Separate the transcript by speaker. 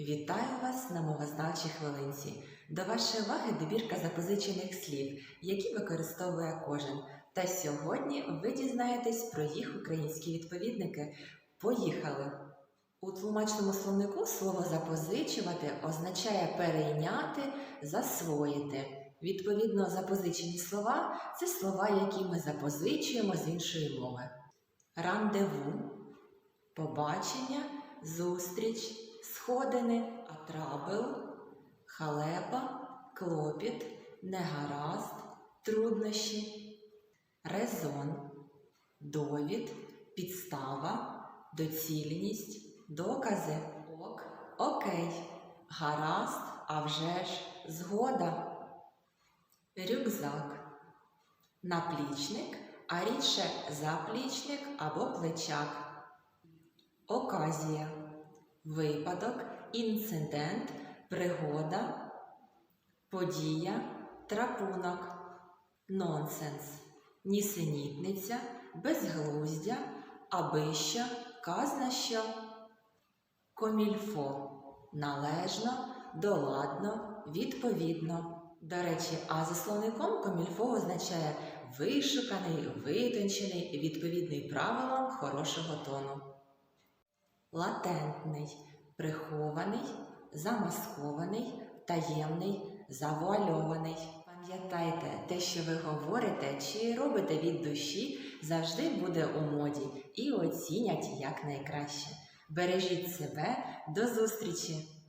Speaker 1: Вітаю вас на мовознавчій хвилинці. До вашої уваги добірка запозичених слів, які використовує кожен. Та сьогодні ви дізнаєтесь про їх українські відповідники. Поїхали! У тлумачному словнику слово запозичувати означає перейняти, засвоїти. Відповідно, запозичені слова це слова, які ми запозичуємо з іншої мови. Рандеву, побачення, зустріч, сходини, атрабел, халепа, клопіт, негаразд, труднощі, резон, довід, підстава, доцільність, докази, ок, окей, гаразд, а вже ж, згода, рюкзак, наплічник, а рідше заплічник або плечак. Оказія, випадок, інцидент, пригода, подія, трапунок, нонсенс, нісенітниця, безглуздя, абищо, казна що, комільфо, належно, доладно, відповідно. До речі, а за словником комільфо означає вишуканий, витончений, відповідний правилам хорошого тону. Латентний, прихований, замаскований, таємний, завуальований. Пам'ятайте, те, що ви говорите чи робите від душі, завжди буде у моді і оцінять якнайкраще. Бережіть себе, до зустрічі!